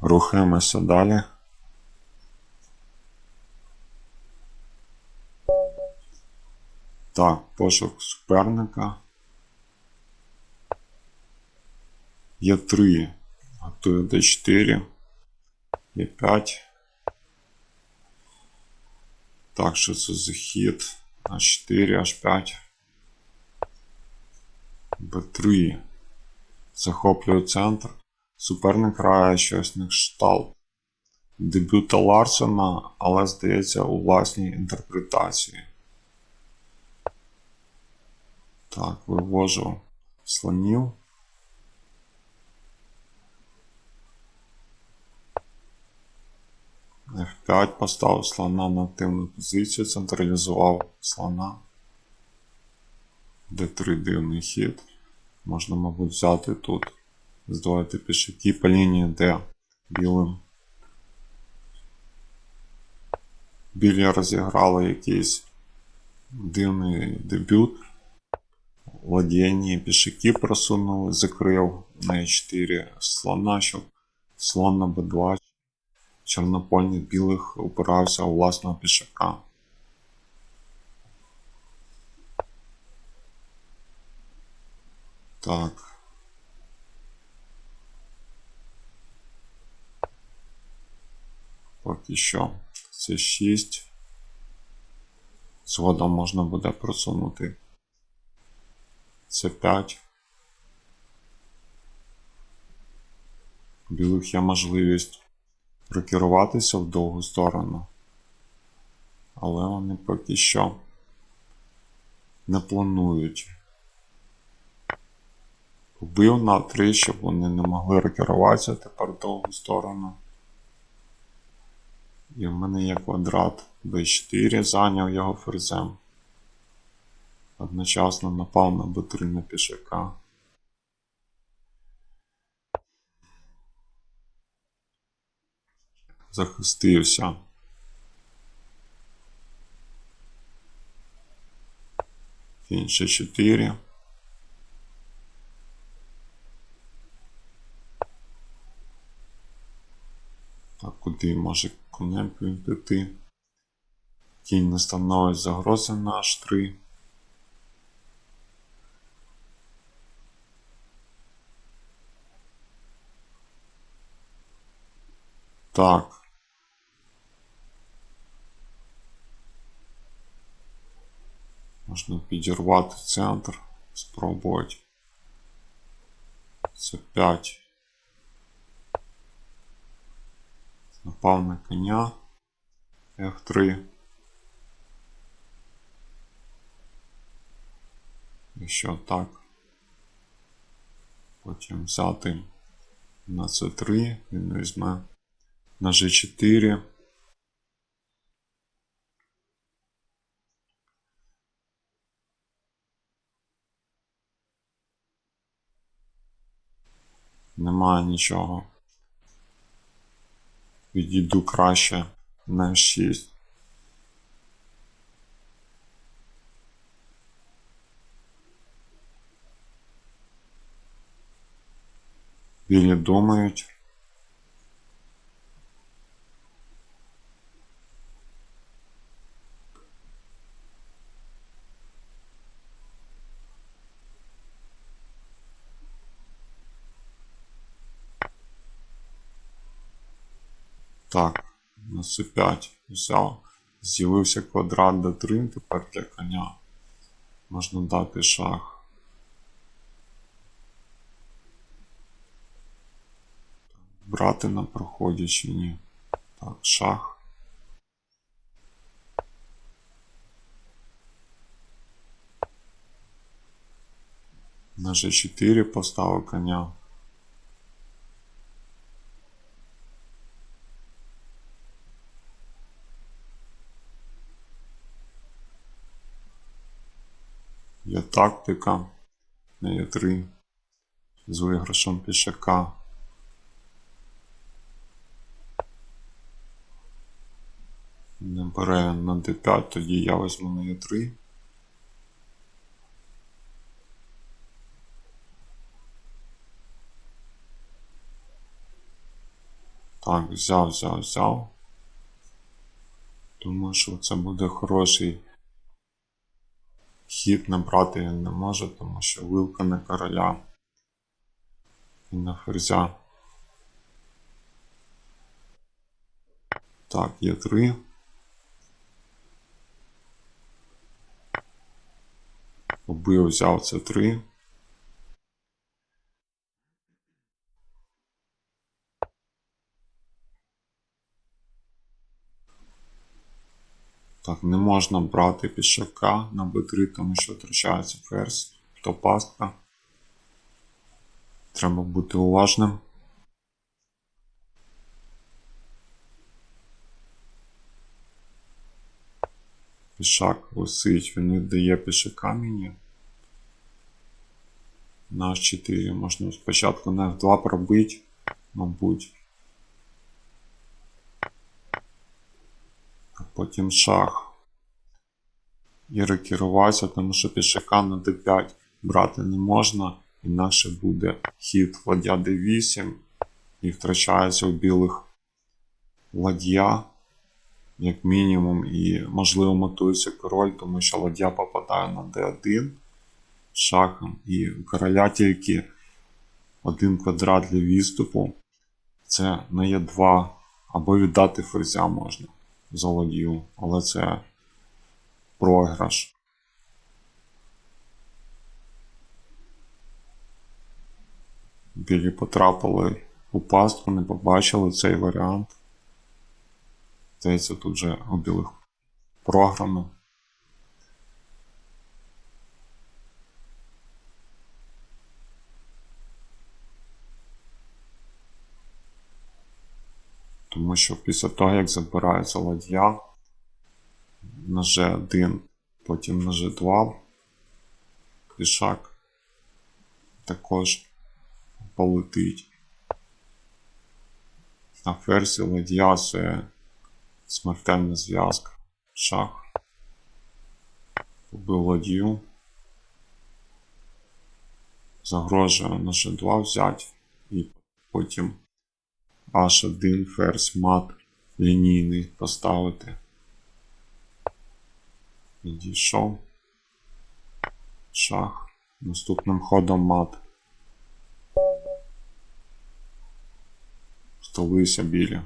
Рухаємося далі. Так, пошук суперника. Є 3. Готую D4. Є 5. Так, що це за хід? H4, H5. B3. Захоплює центр. Суперник грає щось на кшталт. Дебюта Ларсона, але здається у власній інтерпретації. Так, вивожу слонів. F5 поставив слона на активну позицію, централізував слона. D3 дивний хід. Можна, мабуть, взяти тут. Здавати пішаки по лінії D білим. Білі розіграли якийсь дивний дебют. Владіння пішаки просунули, закрив на E4 слона, щоб слон на B2 чорнопольних білих опирався у власного пішака. Так. Поки що це 6. Згодом можна буде просунути. Це 5. Білих є можливість прокеруватися в довгу сторону. Але вони поки що не планують. Вбив на 3, щоб вони не могли рокеруватися тепер в довгу сторону. І в мене є квадрат B4, зайняв його ферзем. Одночасно напав на B3 на пішака. Захистився. Інше 4. Так, куди може конем піти? Кінь не становить загрози на H3. Так. Можна підірвати центр, спробувати. Це 5. Напав на коня. F3. І що так. Потім взяти на C3, він візьме на G4. Немає нічого. Відійду краще на 6. Білі думають. Так, на С5 взяв. З'явився квадрат D3, тепер для коня. Можна дати шах. Брати на проході чи ні. Так, шах. На G4 поставив коня. Є тактика на Е3 з виграшем пішака. Не бере на d5, тоді я візьму на Е3. Так, взяв, взяв, взяв. Думаю, що це буде хороший хід набрати він не може, тому що вилка на короля і на ферзя. Так, є три. Убив, взяв це три. Так, не можна брати пішака на b3, тому що втрачається ферзь. То пастка. Треба бути уважним. Пішак висить, він віддає пішака мені. На H4 можна спочатку на F2 пробити, мабуть. Потім шах. І рекеруватися, тому що пішака на d5 брати не можна, інакше буде хід ладья d8 і втрачається у білих ладья, як мінімум, і можливо мотується король, тому що ладья попадає на d1 шахом, і у короля тільки один квадрат для відступу. Це на Е2 або віддати ферзя можна за але це програш. Білі потрапили у пастку, не побачили цей варіант. Здається, тут вже у білих програно. Тому що після того, як забирається ладья на G1, потім на G2, пішак також полетить. На ферзі ладья це смертельна зв'язка. Шах. Убив ладью. Загрожує на G2 взяти і потім H1 ферзь мат лінійний поставити. Відійшов. Шах. Наступним ходом мат. Столися білі.